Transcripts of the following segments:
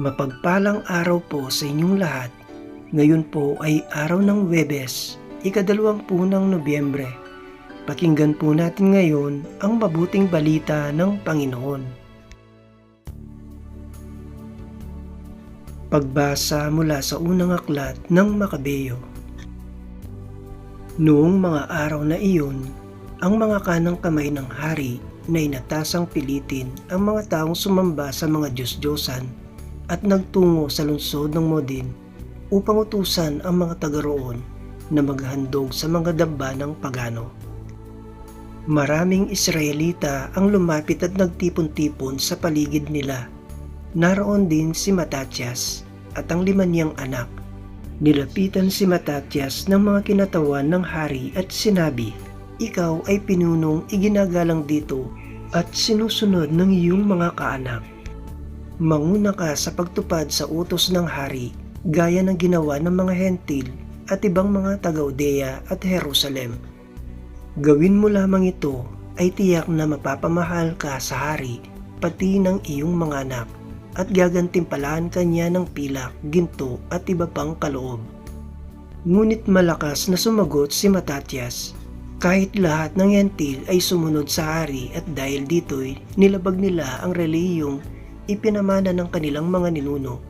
Mapagpalang araw po sa inyong lahat. Ngayon po ay araw ng Webes, ikadalawampu ng Nobyembre. Pakinggan po natin ngayon ang mabuting balita ng Panginoon. Pagbasa mula sa unang aklat ng Makabeyo. Noong mga araw na iyon, ang mga kanang kamay ng hari na inatasang pilitin ang mga taong sumamba sa mga Diyos-Diyosan at nagtungo sa lungsod ng Modin upang utusan ang mga taga roon na maghandog sa mga damba ng pagano. Maraming Israelita ang lumapit at nagtipon-tipon sa paligid nila. Naroon din si Matatias at ang lima niyang anak. Nilapitan si Matatias ng mga kinatawan ng hari at sinabi, Ikaw ay pinunong iginagalang dito at sinusunod ng iyong mga kaanak. Manguna ka sa pagtupad sa utos ng hari gaya ng ginawa ng mga hentil at ibang mga taga-Udea at Jerusalem. Gawin mo lamang ito ay tiyak na mapapamahal ka sa hari pati ng iyong mga anak at gagantimpalaan kanya ng pilak, ginto at iba pang kaloob. Ngunit malakas na sumagot si Matatias kahit lahat ng hentil ay sumunod sa hari at dahil dito'y nilabag nila ang reliyong ipinamana ng kanilang mga ninuno.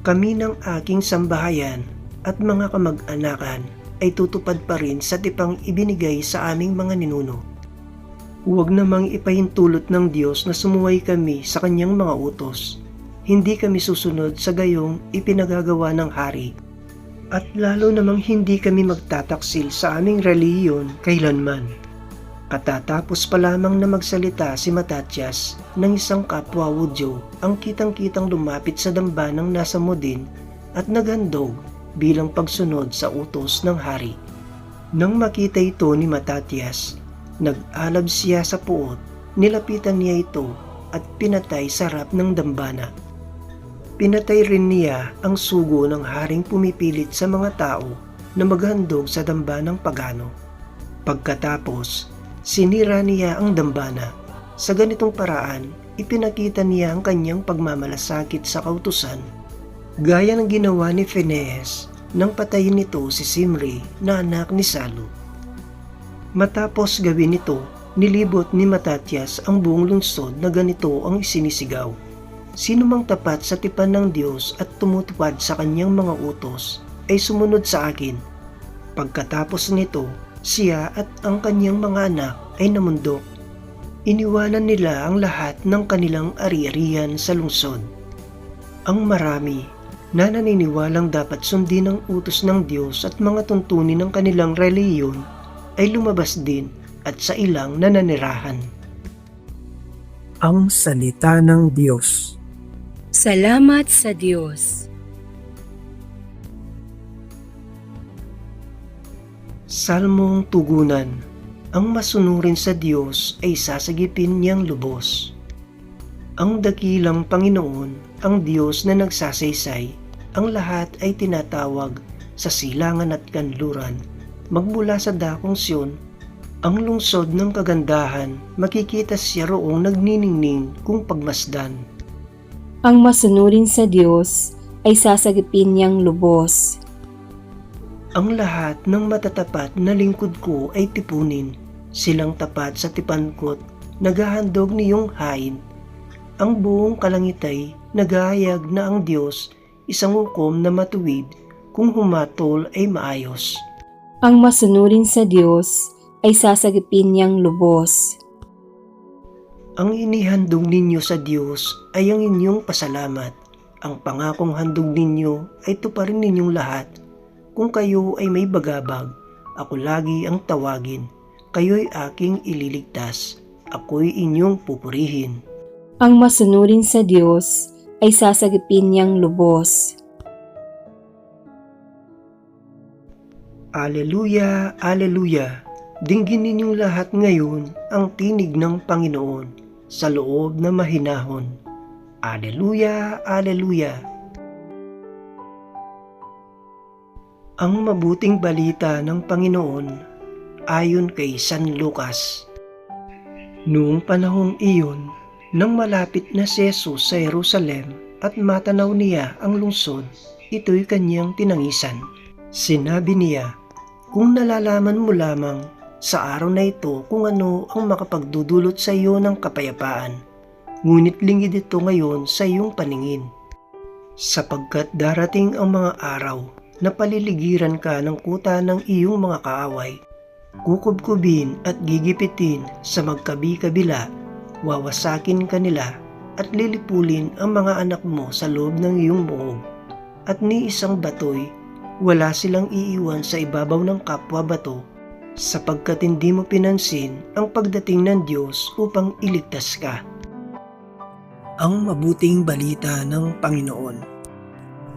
Kami ng aking sambahayan at mga kamag-anakan ay tutupad pa rin sa tipang ibinigay sa aming mga ninuno. Huwag namang ipahintulot ng Diyos na sumuway kami sa kanyang mga utos. Hindi kami susunod sa gayong ipinagagawa ng hari at lalo namang hindi kami magtataksil sa aming reliyon kailanman. Katatapos pa lamang na magsalita si Matatias ng isang kapwa Wudyo ang kitang-kitang lumapit sa damba ng nasa Modin at naghandog bilang pagsunod sa utos ng hari. Nang makita ito ni Matatias, nag-alab siya sa puot, nilapitan niya ito at pinatay sa harap ng dambana. Pinatay rin niya ang sugo ng haring pumipilit sa mga tao na maghandog sa damba ng pagano. Pagkatapos, sinira niya ang dambana. Sa ganitong paraan, ipinakita niya ang kanyang pagmamalasakit sa kautusan. Gaya ng ginawa ni Phineas nang patayin nito si Simri na anak ni Salu. Matapos gawin ito, nilibot ni Matatias ang buong lungsod na ganito ang isinisigaw. Sino mang tapat sa tipan ng Diyos at tumutupad sa kanyang mga utos ay sumunod sa akin. Pagkatapos nito, siya at ang kanyang mga anak ay namundok. Iniwanan nila ang lahat ng kanilang ari-arian sa lungsod. Ang marami na naniniwalang dapat sundin ang utos ng Diyos at mga tuntunin ng kanilang reliyon ay lumabas din at sa ilang nananirahan. Ang Salita ng Diyos Salamat sa Diyos. Salmong Tugunan Ang masunurin sa Diyos ay sasagipin niyang lubos. Ang dakilang Panginoon, ang Diyos na nagsasaysay, ang lahat ay tinatawag sa silangan at kanluran. Magmula sa dakong siyon, ang lungsod ng kagandahan, makikita siya roong nagniningning kung pagmasdan. Ang masunurin sa Diyos ay sasagipin niyang lubos. Ang lahat ng matatapat na lingkod ko ay tipunin. Silang tapat sa tipankot, naghahandog niyong hain. Ang buong kalangit ay nagahayag na ang Diyos, isang hukom na matuwid, kung humatol ay maayos. Ang masunurin sa Diyos ay sasagipin niyang lubos. Ang inihandog ninyo sa Diyos ay ang inyong pasalamat. Ang pangakong handog ninyo ay tuparin ninyong lahat. Kung kayo ay may bagabag, ako lagi ang tawagin. Kayo'y aking ililigtas. Ako'y inyong pupurihin. Ang masunurin sa Diyos ay sasagipin niyang lubos. Aleluya, Aleluya! Dinggin ninyong lahat ngayon ang tinig ng Panginoon sa loob na mahinahon. Aleluya, Aleluya! Ang mabuting balita ng Panginoon ayon kay San Lucas. Noong panahong iyon, nang malapit na si Jesus sa Jerusalem, at matanaw niya ang lungsod, ito'y kanyang tinangisan. Sinabi niya, kung nalalaman mo lamang sa araw na ito kung ano ang makapagdudulot sa iyo ng kapayapaan, ngunit lingid ito ngayon sa iyong paningin. Sapagkat darating ang mga araw na paliligiran ka ng kuta ng iyong mga kaaway, kukubkubin at gigipitin sa magkabi-kabila, wawasakin ka nila at lilipulin ang mga anak mo sa loob ng iyong buong. At ni isang batoy, wala silang iiwan sa ibabaw ng kapwa bato sapagkat hindi mo pinansin ang pagdating ng Diyos upang iligtas ka. Ang mabuting balita ng Panginoon.